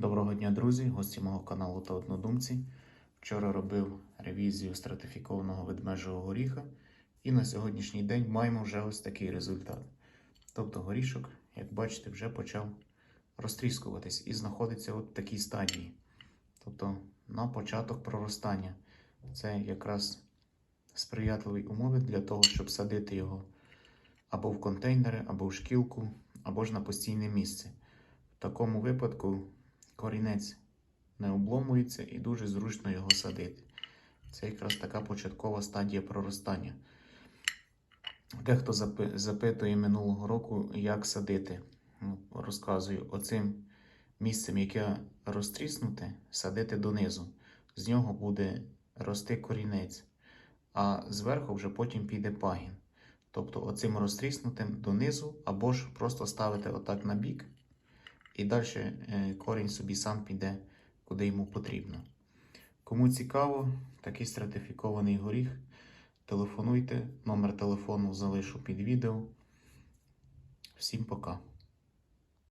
Доброго дня, друзі, гості мого каналу та однодумці. Вчора робив ревізію стратифікованого ведмежого горіха, і на сьогоднішній день маємо вже ось такий результат. Тобто горішок, як бачите, вже почав розтріскуватись і знаходиться от в такій стадії. Тобто на початок проростання. Це якраз сприятливі умови для того, щоб садити його або в контейнери, або в шкілку, або ж на постійне місце. В такому випадку корінець не обломується і дуже зручно його садити. Це якраз така початкова стадія проростання. Дехто запитує минулого року, як садити. Ну, Розказую, оцим місцем, яке розтріснуте, садити донизу. З нього буде рости корінець, а зверху вже потім піде пагін. Тобто оцим розтріснутим донизу, або ж просто ставити отак на бік, і далі е, корінь собі сам піде, куди йому потрібно. Кому цікаво, такий стратифікований горіх, телефонуйте, номер телефону залишу під відео. Всім пока.